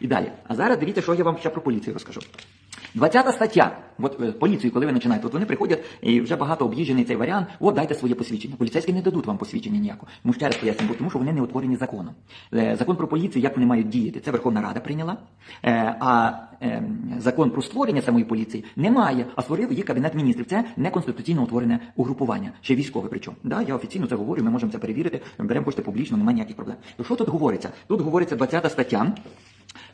І далі. А зараз дивіться, що я вам ще про поліцію розкажу. 20 стаття. От е, поліцію, коли ви починаєте, от вони приходять і вже багато об'їжджений цей варіант. От дайте своє посвідчення. Поліцейські не дадуть вам посвідчення ніякого. Тому ще раз поясню, тому що вони не утворені законом. Е, Закон про поліцію, як вони мають діяти, це Верховна Рада прийняла. Е, А е, закон про створення самої поліції немає, а створив її кабінет міністрів. Це не конституційно утворене угрупування, ще військове. Причому да, я офіційно це говорю. Ми можемо це перевірити. Беремо кошти публічно, немає ніяких проблем. То що тут говориться? Тут говориться 20 стаття.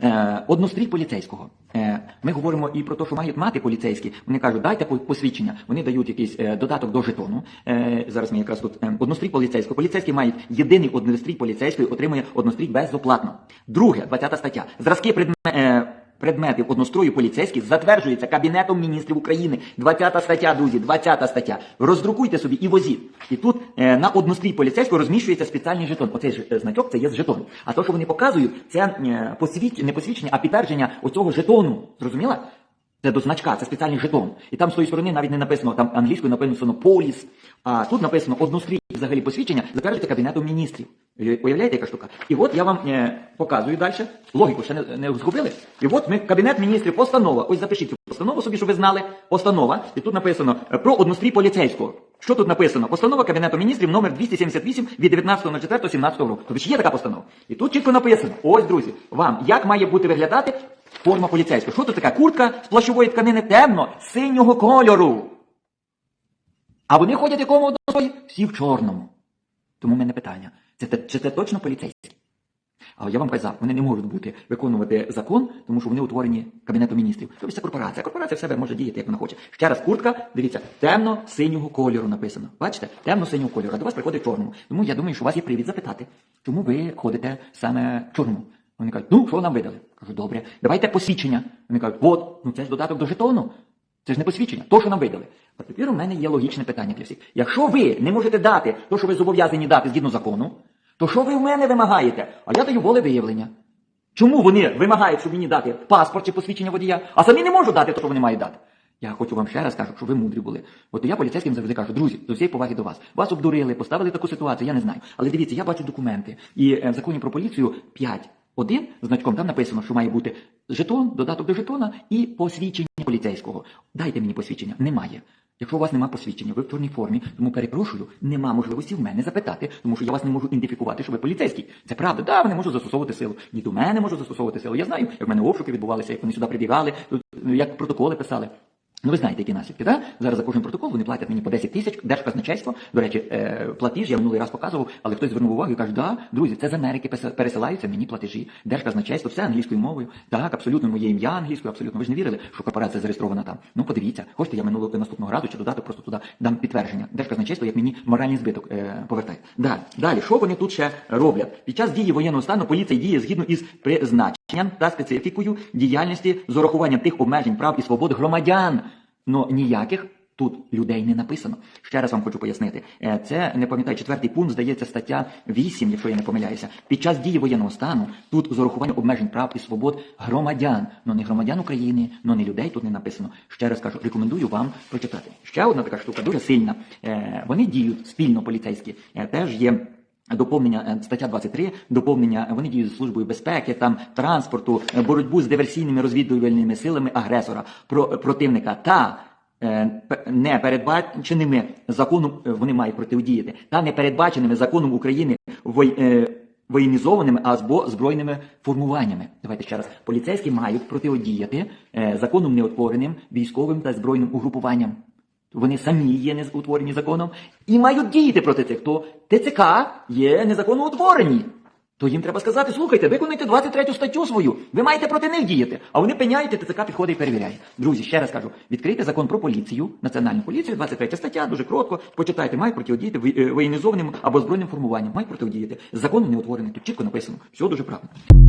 Е, однострій поліцейського. Е, ми говоримо і про те, що мають мати поліцейські. Вони кажуть, дайте посвідчення. Вони дають якийсь е, додаток до жетону. Зараз ми якраз тут однострій поліцейського. Поліцейські мають єдиний однострій поліцейський, отримує однострій безоплатно. Друге, 20 стаття. Зразки предме, е, предметів однострою поліцейських затверджується Кабінетом міністрів України. 20 стаття, друзі, 20 стаття. Роздрукуйте собі і возіть. І тут е, на однострій поліцейського розміщується спеціальний жетон. Оцей ж е, значок це є з жетону. А то, що вони показують, це е, посвіч... не посвідчення, а підтвердження оцього жетону. Зрозуміла? Це до значка, це спеціальний жетон. І там з тої сторони навіть не написано там англійською написано поліс, а тут написано однострій взагалі посвідчення затверджується Кабінетом міністрів. Уявляєте, яка штука? І от я вам е, показую далі. Логіку ще не, згубили. І от ми Кабінет міністрів, постанова. Ось запишіть постанову собі, щоб ви знали. Постанова. І тут написано е, про однострій поліцейського. Що тут написано? Постанова Кабінету міністрів номер 278 від 19.04.17 року. Тобто ж є така постанова. І тут чітко написано: ось, друзі, вам як має бути виглядати форма поліцейського. Що тут така? Куртка з плащової тканини темно, синього кольору. А вони ходять якому однострої? Всі в чорному. Тому в мене питання: це, чи це точно поліцейські? А я вам казав, вони не можуть бути виконувати закон, тому що вони утворені Кабінетом міністрів. Тобто це корпорація. Корпорація в себе може діяти, як вона хоче. Ще раз, куртка, дивіться, темно-синього кольору написано. Бачите? Темно-синього кольору. А до вас приходить чорному. Тому я думаю, що у вас є привід запитати, чому ви ходите саме в чорному. Вони кажуть, ну що нам видали? Кажу, добре, давайте посвідчення. Вони кажуть, от, ну це ж додаток до жетону. Це ж не посвідчення, то, що нам видали. А тепер у мене є логічне питання для всіх. Якщо ви не можете дати то, що ви зобов'язані дати згідно закону, то що ви в мене вимагаєте? А я даю волевиявлення. Чому вони вимагають, щоб мені дати паспорт чи посвідчення водія, а самі не можуть дати те, що вони мають дати? Я хочу вам ще раз кажу, щоб ви мудрі були. От я поліцейським завжди кажу, друзі, з усієї поваги до вас. Вас обдурили, поставили таку ситуацію, я не знаю. Але дивіться, я бачу документи. І е, в законі про поліцію 5. Один значком там написано, що має бути жетон, додаток до жетона і посвідчення поліцейського. Дайте мені посвідчення. Немає. Якщо у вас немає посвідчення, ви в чорній формі, тому перепрошую, нема можливості в мене запитати, тому що я вас не можу ідентифікувати, що ви поліцейський. Це правда, да, вони можуть застосовувати силу. Ні до мене можуть застосовувати силу. Я знаю, як в мене обшуки відбувалися, як вони сюди прибігали, ну, як протоколи писали. Ну, ви знаєте, які наслідки, да? Зараз за кожен протокол вони платять мені по 10 тисяч, держказначейство. До речі, е, платіж я минулий раз показував, але хтось звернув увагу і каже, да, друзі, це з Америки пересилаються мені платежі, держказначейство, все англійською мовою. Так, абсолютно моє ім'я англійською, абсолютно. Ви ж не вірили, що корпорація зареєстрована там. Ну, подивіться, хочете, я минулого наступного разу чи додати просто туди дам підтвердження. Держказначейство, як мені моральний збиток е, повертає. Да, далі, що вони тут ще роблять? Під час дії воєнного стану поліція діє згідно із призначенням та специфікою діяльності з урахуванням тих обмежень прав і свобод громадян. Но ніяких тут людей не написано. Ще раз вам хочу пояснити. Е, Це не пам'ятаю, четвертий пункт, здається, стаття 8, якщо я не помиляюся. Під час дії воєнного стану тут з урахуванням обмежень прав і свобод громадян, но не громадян України, но не людей тут не написано. Ще раз кажу, рекомендую вам прочитати. Ще одна така штука дуже сильна. Е, Вони діють спільно поліцейські. Е, Теж є. Доповнення е, стаття 23, доповнення вони діють з службою безпеки, там транспорту, е, боротьбу з диверсійними розвідувальними силами агресора, про противника та е, не передбаченими законом е, вони мають протидіяти, та не передбаченими законом України вой, е, воєнізованими або збройними формуваннями. Давайте ще раз. Поліцейські мають протидіяти е, законом неутвореним військовим та збройним угрупуванням. Вони самі є не утворені законом і мають діяти проти цих. То ТЦК є незаконно утворені. То їм треба сказати, слухайте, виконуйте 23 статтю свою. Ви маєте проти них діяти. А вони пеняють, ТЦК підходить і перевіряє. Друзі, ще раз кажу, відкрийте закон про поліцію, національну поліцію, 23 стаття, дуже коротко. Почитайте, мають протидіяти е, воєнізованим або збройним формуванням. Мають протидіяти. Закон не утворений. Тут чітко написано. Все дуже правильно.